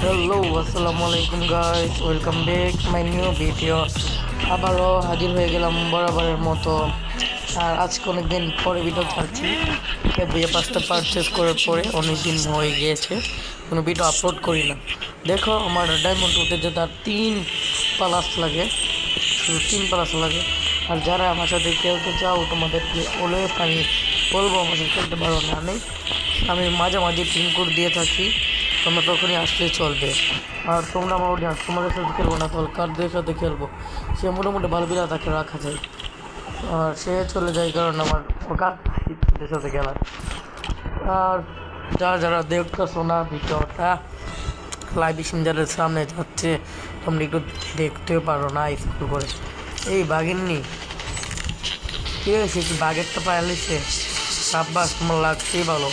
Hello আসসালামু আলাইকুম guys welcome back my new video আবারও হাজির হয়ে গেলাম বরাবরের মতো। আর আজকে অনেকদিন পরে ভিডিও ছাড়ছি। বইয়ে পাঁচটা পারচেস করার পরে অনেক দিন হয়ে গিয়েছে। কোনো ভিডিও আপলোড করি না। দেখো, আমার ডায়মন্ড উঠে যে তার তিন প্লাস লাগে। শুধু তিন প্লাস লাগে। আর যারা আমার সাথে খেলতে চাও, তোমাদেরকে অলওয়েজ আমি বলব, আমার সাথে খেলতে পারো না। আমি আমি মাঝে মাঝে টিম কোড দিয়ে থাকি, তোমরা তখনই আসলে চলবে। আর তোমরা আমার অডিয়েন্স তোমাদের সাথে খেলব না তাহলে কারদের সাথে খেলব। সে মোটামুটি ভালো বিলা তাকে রাখা যায়। আর সে চলে যায় কারণ আমার কারদের সাথে খেলা আর যারা যারা দেখতেছো না ভিডিওটা লাইভ সিঞ্জারের সামনে যাচ্ছে, তোমরা একটু দেখতে পারো না স্কুল করে এই বাঘিননি ঠিক আছে কি বাঘেরটা পাইলিছে সাব্বাস, তোমার লাগছেই ভালো।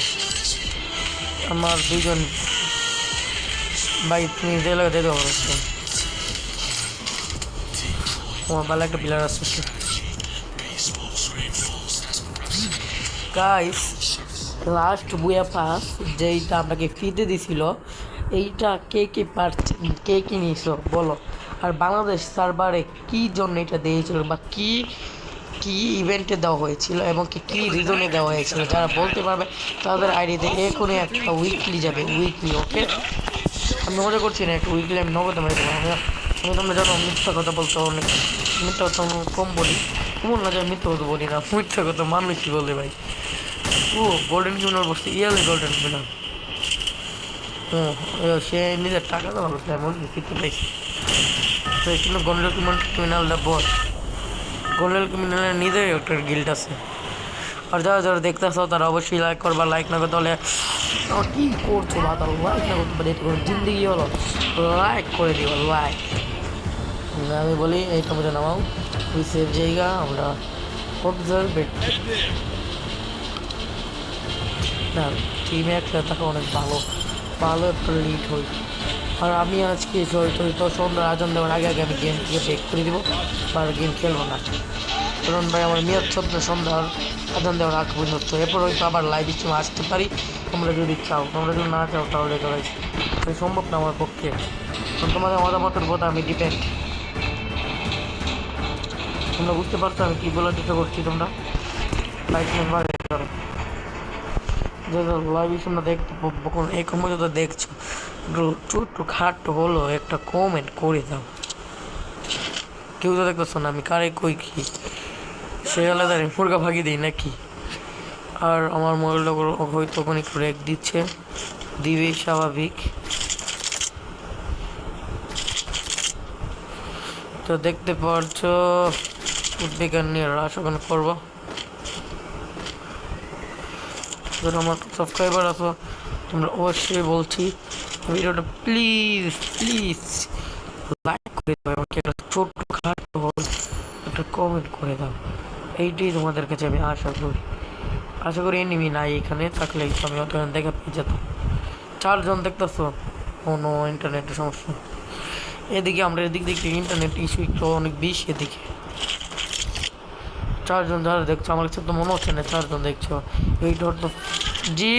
আমার দুজন ভাই তুমি যে দেবো তোমার ভালো একটা প্লেয়ার আছে গাইস লাস্ট বুয়া পাস যেইটা আপনাকে ফিতে দিছিল, এইটা কে কে পারছে, কে কি নিয়েছিল, বলো? আর বাংলাদেশ সার্ভারে কি জন্য এটা দিয়েছিল বা কি কি ইভেন্টে দেওয়া হয়েছিল এবং কি, কী রিজনে দেওয়া হয়েছিল যারা বলতে পারবে? তাদের আইডিতে এখনই একটা উইকলি যাবে উইকলি ওকে আমি মজা করছি না একটা উইকলি আমি নগদ আমি আমি তোমরা জানো মিথ্যা কথা বলতে অনেক মিথ্যা কথা কম বলি। এমন না যে আমি মিথ্যা কথা বলি না, মিথ্যা কথা মানুষই বলে ভাই? ও গোল্ডেন কিউনার বসছে ইয়ারলি গোল্ডেন কিউনার হুম সে নিজের টাকা তো ভালো এমন ফিরতে পাইছি তো কিন্তু গোল্ডেন ক্রিমিনালটা বস গোল্ডেন ক্রিমিনালের নিজের একটা গিল্ড আছে। আর যারা যারা দেখতেছো, তারা অবশ্যই লাইক করবা লাইক না করতে হলে কী করছ তার লাইক না করতে পারে কোনো জিন্দিগি হলো। লাইক করে দিও লাইক আমি বলি, এই টমেটো নামাও। ওই সেফ জায়গা আমরা অবজারভেট না টিমে একটা থাকা অনেক ভালো। ভালো একটা লিড হই। আর আমি আজকে হয়তো তো সন্ধ্যা আজান দেওয়ার আগে আগে আমি গেম থেকে ব্রেক করে দেবো, আর গেম খেলব না। কারণ ভাই আমার মেয়াদ সন্ধ্যা সন্ধ্যার আজান দেওয়ার আগ পর্যন্ত। এরপর হয়তো আবার লাইভ স্ট্রিমে আসতে পারি। তোমরা যদি চাও, তোমরা যদি না চাও তাহলে তো ভাই সম্ভব না আমার পক্ষে। তোমাদের মতামতের উপর আমি ডিপেন্ড তোমরা বুঝতে পারছ আমি কী বলার চেষ্টা করছি তোমরা? লাইভ যে লাইভ তোমরা দেখতে এই পর্যন্ত দেখছ। ছোট্ট খাট্ট হলো, একটা কমেন্ট করে দাও। কেউ তো দেখতেছো না, আমি কারে কই কি? সে আলাদা মুরগা ভাগি দিই নাকি? আর আমার মোবাইলটা হয়তো ওখানে একটু রেক দিচ্ছে। দিবেই স্বাভাবিক। তো দেখতে পারছ উদ্বেগান নিয়ে হ্রাস ওখানে করব। আমার সাবস্ক্রাইবার আছো, তোমরা অবশ্যই বলছি ভিডিওটা প্লিজ প্লিজ লাইক করে দাও আমাকে, একটা ছোট্ট খাটো একটা কমেন্ট করে দাও। এইটাই তোমাদের কাছে আমি আশা করি। আশা করি এনিমি নাই এখানে, থাকলে আমি অত দেখা পেয়ে যেতাম। চারজন দেখতেছো? কোনো ইন্টারনেটের সমস্যা এদিকে আমরা এদিক দিকে ইন্টারনেট ইস্যু একটু অনেক বেশি এদিকে। চারজন যারা দেখছ, আমার কাছে তো মনে হচ্ছে না চারজন দেখছ। এইটা তো জি?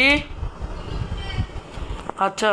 আচ্ছা।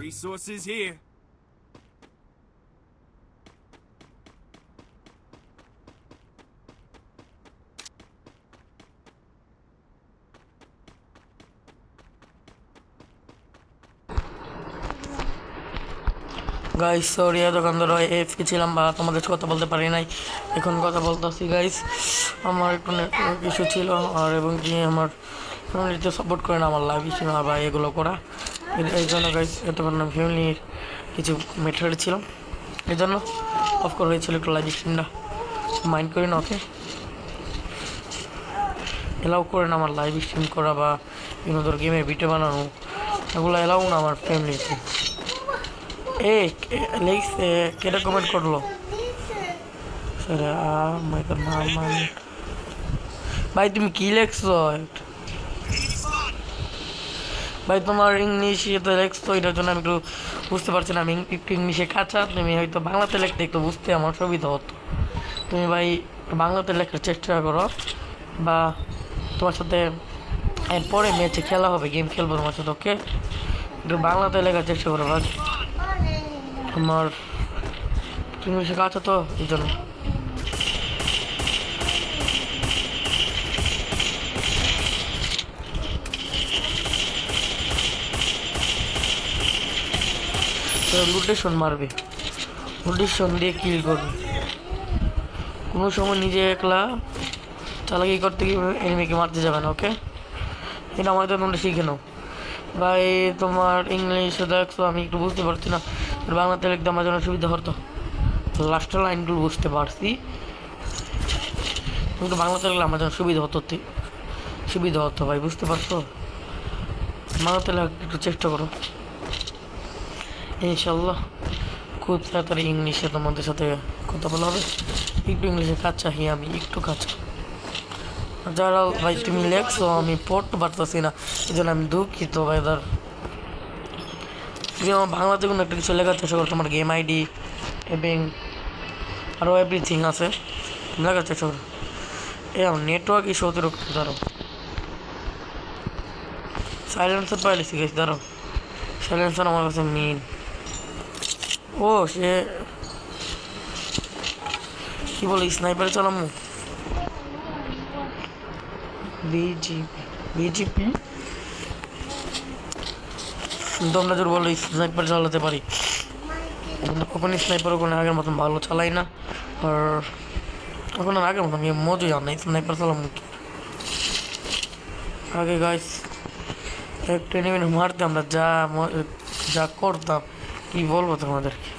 Resources here. Guys sorry ধরে এফকে ছিলাম বা তোমাদের কথা বলতে পারি নাই। এখন কথা বলতেছি গাইস আমার একটু ইস্যু ছিল, আর এবং কি আমার ফ্যামিলিতে সাপোর্ট করে না, আমার লাইফ ইস্যু না বা এগুলো করা। এই- জন্য গাইস এতক্ষণ আমি ফ্যামিলির কিছু মেথড ছিল। এই জন্য অফ করা হয়েছিল একটু লাইভ স্ট্রিমটা মাইন্ড করি না ওকে এলাও করে না আমার লাইভ স্ট্রিম করা বা বিভিন্ন ধর গেমের ভিডিও বানানো। এগুলো এলাও না আমার ফ্যামিলিতে এ লেগস কেটা কমেন্ট করল? মাই তো নাম ভাই, তুমি কি লেখছো? ভাই, তোমার ইংলিশ, ইয়েতে লেখছো এটার জন্য আমি একটু বুঝতে পারছি না। আমি একটু ইংলিশে কাঁচা, তুমি হয়তো বাংলাতে লিখতে একটু বুঝতে আমার সুবিধা হতো। তুমি ভাই বাংলাতে লেখার চেষ্টা করো। বা তোমার সাথে এরপরে ম্যাচে খেলা হবে, গেম খেলব তোমার সাথে, ওকে? একটু বাংলাতে লেখার চেষ্টা করো, ভাই। আমার ইংলিশে কাছে তো, এই জন্য। লুটেশন মারবে। লুটেশন দিয়ে কিল করবে। কোনো সময় নিজে একলা চালাকি করতে গিয়ে এনিমিকে মারতে যাবে না ওকে এটা আমাদের তোমরা শিখে নাও। ভাই, তোমার ইংলিশে দেখছ আমি একটু বুঝতে পারছি না। বাংলাতে লিখতে আমার জন্য সুবিধা হতো। লাস্টের লাইনগুলো বুঝতে পারছি। কিন্তু বাংলাতে লিখলে আমার জন্য সুবিধা হতো তি- সুবিধা হতো, ভাই, বুঝতে পারছ? বাংলাতে একটু চেষ্টা করো। ইনশাল্লাহ খুব তাড়াতাড়ি ইংলিশে তোমাদের সাথে কথা বলা হবে। একটু ইংলিশে কাজ চাই আমি একটু কাজ যারা ভাই তুমি লেখছো, আমি পড়তে পারতেছি না। এই জন্য আমি দুঃখিত ভাই ধর তুমি আমার বাংলাতে কোনো একটা কিছু লেখার চেষ্টা করো, তোমার গেম আইডি এবং আরও এভরিথিং আছে। লেখার চেষ্টা করো। এ, আমার নেটওয়ার্ক ইস্যু অতিরিক্ত ধরো সাইলেন্সার পাইলে শিখেছি ধরো সাইলেন্সার আমার কাছে মেন ও সে কি বলে স্নাইপার চালামু? বিজিপি। বিজিপি? তোমরা জোর বলো স্নাইপার চালাতে পারি। কিন্তু কখনই স্নাইপার ওখানে আগের মতন ভালো চালাই না। আর এখন আর আগের মতন মজুই আর নাই স্নাইপার চালাম আগে গাইস একটু এনিমিনে মারতে আমরা যা যা করতাম। কি বলব তোমাদেরকে?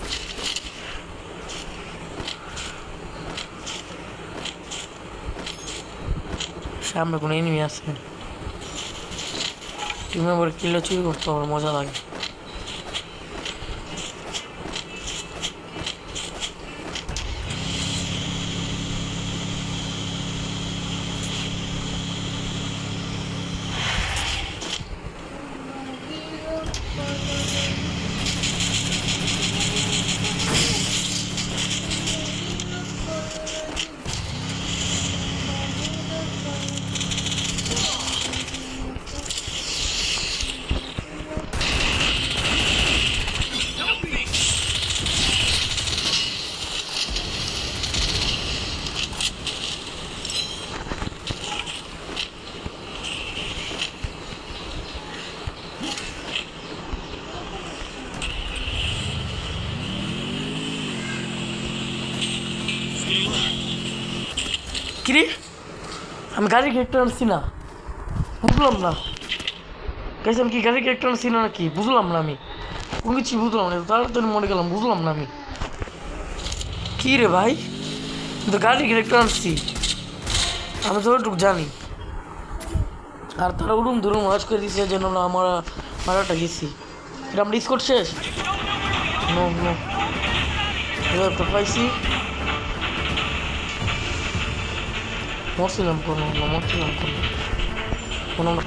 সামনে কোনো এনিমি আছে? টিম মেম্বার কিলো চুরি করতে আমার মজা লাগে। কিরে? আমি গাড়ির ক্যারেক্টার আনছি না। বুঝলাম না। গেছে আমি কি গাড়ির ক্যারেক্টার আনছি না নাকি? বুঝলাম না আমি। কোনো কিছু বুঝলাম না। তাড়াতাড়ি মনে গেলাম, বুঝলাম না আমি। কি রে ভাই? তো গাড়ির ক্যারেক্টার আনছি। আমি তো জানি। আর তারা উড়ুম ধরুম ওয়াজ করে দিছে, যেন না আমার মারাটা গেছি। এটা আমরা স্কোর তো পাইছি। মরছিলাম কোনো না মরছিলাম কোনো কোনো আমরা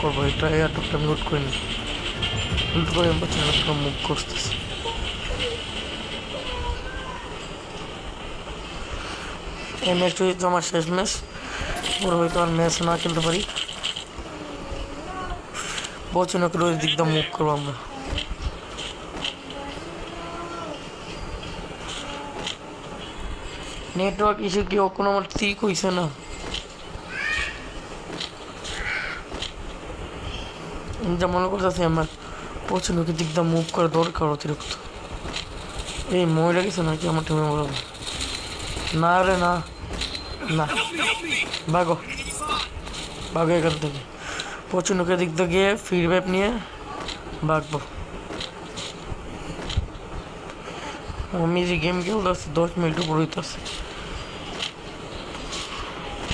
করব, এটা এয়ারটপটা আমি লুট করে নিই। লুট করে আমি পচিনাকে মুভ করতেছি। এই আমার শেষ ম্যাচ পুরো হয়তো আর ম্যাচ না খেলতে পারি। পচিনাকে ওই দিকটা মুভ করব আমরা। নেটওয়ার্ক ইস্যু কি কোনো আমার ঠিক হইছে না? যা মনে করতেছি আমার পছন্দকে দিক দিয়ে মুভ করা দরকার অতিরিক্ত। এই মহিলা গেছে নাকি আমার টিমে বলব না রে, না। না। ভাগো ভাগো এখান থেকে। পছন্দকে দিক দিয়ে গিয়ে ফিডব্যাক নিয়ে ভাগবো আমি যে গেম খেলতেছি দশ মিনিট উপর হইতেছে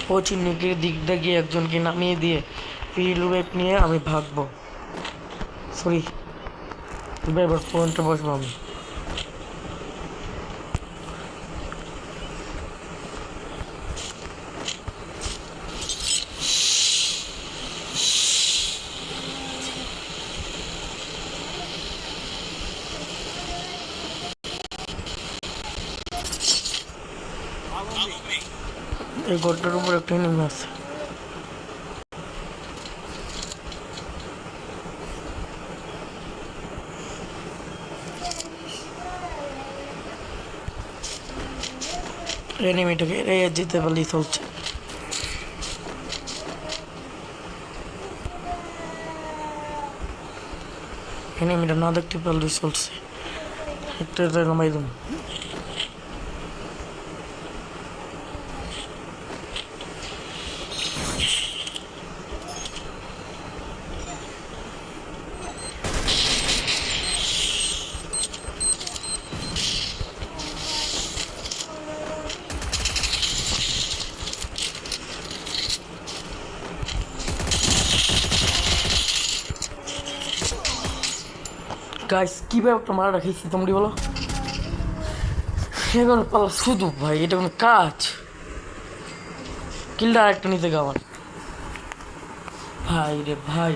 পচিনুকে দিক দিয়ে একজনকে নামিয়ে দিয়ে ফিডব্যাক নিয়ে আমি ভাগবো সরি এবার ফোনটা বসবো আমি। এই ঘরটার উপর একটা নেমে আছে। এনিমিটাকে আর যেতে পারলেই চলছে। এনিমিটা না দেখতে পারলেই চলছে। একটা নামাই দেবো। গাইস কীভাবে একটা মারা রাখিয়েছি তোমরি বলো? এগুলো পালা শুধু ভাই, এটা কোনো কাজ। কিলটা আরেকটা নিতে গাওয়ার ভাই রে ভাই,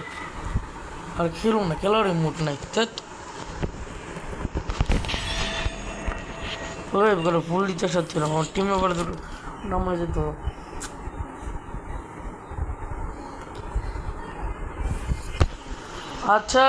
আর খেলো না, খেলোয়াড়ের মুড নাই করে ফুল দিতে সাথে আমার টিমে করে দুটো নামা যেত। আচ্ছা।